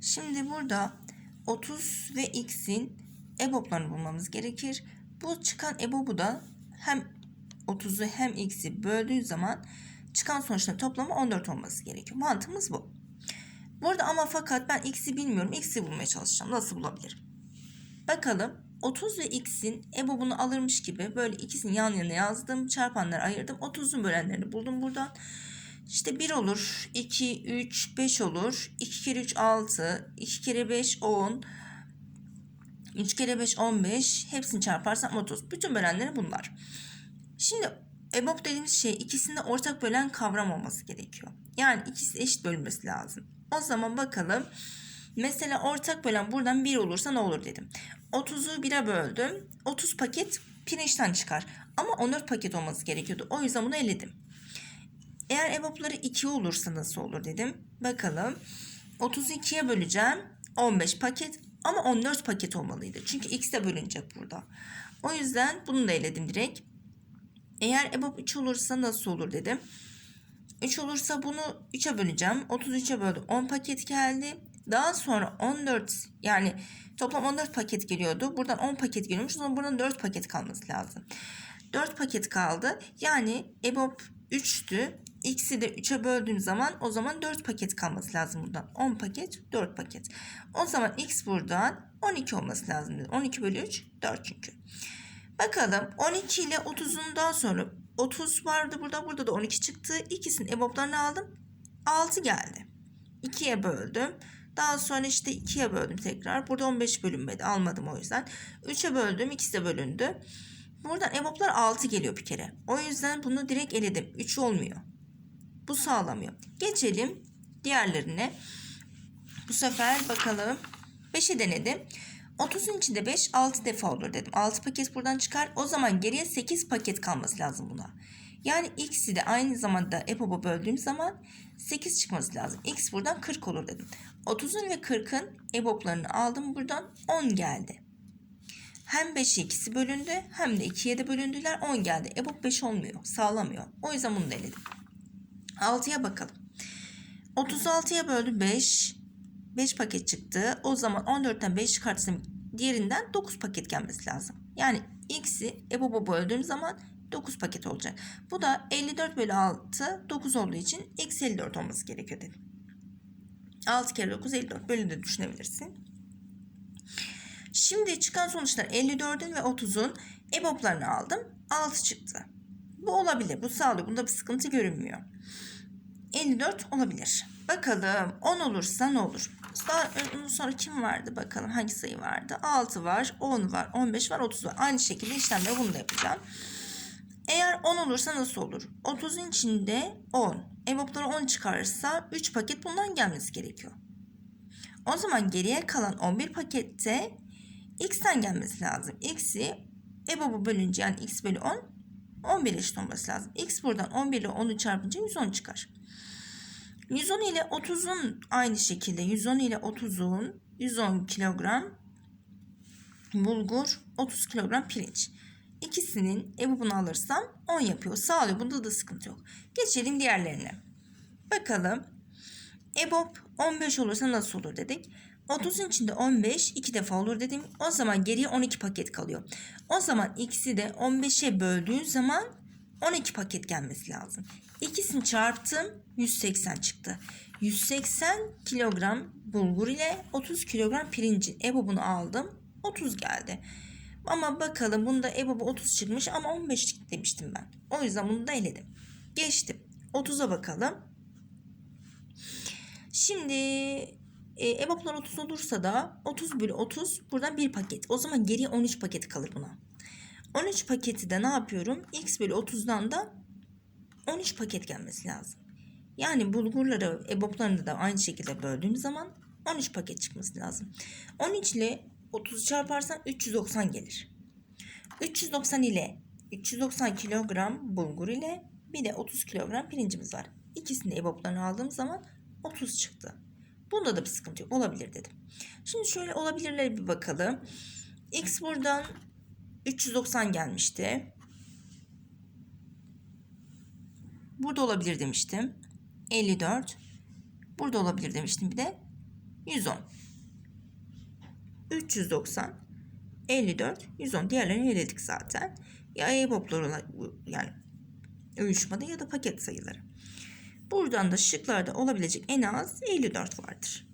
Şimdi burada 30 ve x'in EBOB'larını bulmamız gerekir. Bu çıkan EBOB'u da hem 30'u hem x'i böldüğü zaman çıkan sonuçların toplamı 14 olması gerekiyor. Mantığımız bu. Burada ama fakat ben x'i bilmiyorum. x'i bulmaya çalışacağım. Nasıl bulabilirim? Bakalım 30 ve x'in EBOB'unu alırmış gibi böyle ikisini yan yana yazdım. Çarpanları ayırdım. 30'un bölenlerini buldum buradan. İşte 1 olur, 2, 3, 5 olur. 2 kere 3 6, 2 kere 5 10, 3 kere 5 15. Hepsini çarparsam 30. Bütün bölenleri bunlar. Şimdi EBOB dediğimiz şey ikisinde ortak bölen kavram olması gerekiyor. Yani ikisi eşit bölünmesi lazım. O zaman bakalım. Mesela ortak bölen buradan 1 olursa ne olur dedim. 30'u 1'e böldüm. 30 paket pirinçten çıkar. Ama 14 paket olması gerekiyordu. O yüzden bunu eledim. Eğer EBOB'ları 2 olursa nasıl olur dedim. Bakalım. 32'ye böleceğim. 15 paket ama 14 paket olmalıydı. Çünkü x de bölünecek burada. O yüzden bunu da eledim direkt. Eğer EBOB 3 olursa nasıl olur dedim. 3 olursa bunu 3'e böleceğim. 33'e böldüm. 10 paket geldi. Daha sonra 14 yani toplam 14 paket geliyordu. Buradan 10 paket geliyormuş. O zaman buradan 4 paket kalması lazım. 4 paket kaldı. Yani EBOB 3'tü. X'i de 3'e böldüğüm zaman o zaman 4 paket kalması lazım buradan. 10 paket 4 paket. O zaman X buradan 12 olması lazım. 12 bölü 3 4 çünkü. Bakalım 12 ile 30'un daha sonra 30 vardı burada. Burada da 12 çıktı. İkisinin EBOB'larını aldım. 6 geldi. 2'ye böldüm. Daha sonra işte 2'ye böldüm tekrar. Burada 15 bölünmedi. Almadım o yüzden. 3'e böldüm. İkisi de bölündü. Buradan EBOB'lar 6 geliyor bir kere. O yüzden bunu direkt eledim. 3 olmuyor. Bu sağlamıyor. Geçelim diğerlerine. Bu sefer bakalım. 5'i denedim. 30'un içinde 5 6 defa olur dedim. 6 paket buradan çıkar. O zaman geriye 8 paket kalması lazım buna. Yani x'i de aynı zamanda EPOB'a böldüğüm zaman 8 çıkması lazım. x buradan 40 olur dedim. 30'un ve 40'ın EBOB'larını aldım buradan 10 geldi. Hem 5'e ikisi bölündü hem de 2'ye de bölündüler 10 geldi. EBOB 5 olmuyor sağlamıyor. O yüzden bunu da eledim. 6'ya bakalım. 36'ya böldüm 5. 5 paket çıktı. O zaman 14'ten 5 çıkartırsam diğerinden 9 paket gelmesi lazım. Yani x'i EBOB'a böldüğüm zaman 9 paket olacak. Bu da 54 bölü 6 9 olduğu için x 54 olması gerekiyor dedim. 6 kere 9 54 böyle de düşünebilirsin. Şimdi çıkan sonuçlar 54'ün ve 30'un EBOB'larını aldım. 6 çıktı. Bu olabilir. Bu sağlıyor. Bunda bir sıkıntı görünmüyor. 54 olabilir. Bakalım 10 olursa ne olur? Daha ondan sonra kim vardı bakalım hangi sayı vardı? 6 var, 10 var, 15 var, 30 var. Aynı şekilde işlemleri bunu da yapacağım. Eğer 10 olursa nasıl olur? 30'un içinde 10. EBOB'ları 10 çıkarırsa 3 paket bundan gelmesi gerekiyor. O zaman geriye kalan 11 pakette x'ten gelmesi lazım. x'i EBOB'u bölünce yani x bölü 10 11 eşit olması lazım. x buradan 11 ile 10'u çarpınca 110 çıkar. 110 ile 30'un aynı şekilde 110 ile 30'un 110 kilogram bulgur 30 kilogram pirinç. İkisinin EBOB'unu alırsam 10 yapıyor. Sağlıyor. Bunda da sıkıntı yok. Geçelim diğerlerine. Bakalım. EBOB 15 olursa nasıl olur dedik. 30'un içinde 15 iki defa olur dedim. O zaman geriye 12 paket kalıyor. O zaman x'i de 15'e böldüğün zaman 12 paket gelmesi lazım. İkisini çarptım 180 çıktı. 180 kilogram bulgur ile 30 kilogram pirincin EBOB'unu aldım. 30 geldi. Ama bakalım bunda EBOB'u 30 çıkmış ama 15 demiştim ben. O yüzden bunu da eledim. Geçtim. 30'a bakalım. Şimdi e, EBOB'lar 30 olursa da 30 bölü 30 buradan 1 paket. O zaman geriye 13 paket kalır buna. 13 paketi de ne yapıyorum? X bölü 30'dan da 13 paket gelmesi lazım. Yani bulgurları, EBOB'larını da aynı şekilde böldüğüm zaman 13 paket çıkması lazım. 13 ile 30 çarparsan 390 gelir. 390 ile 390 kilogram bulgur ile bir de 30 kilogram pirincimiz var. İkisini EBOB'larını aldığım zaman 30 çıktı. Bunda da bir sıkıntı yok. Olabilir dedim. Şimdi şöyle olabilirlere bir bakalım. X buradan 390 gelmişti. Burada olabilir demiştim. 54. Burada olabilir demiştim bir de. 110. 390, 54, 110. Diğerlerini eledik zaten. Ya EBOB'lar yani uyuşmadı ya da paket sayıları. Buradan da şıklarda olabilecek en az 54 vardır.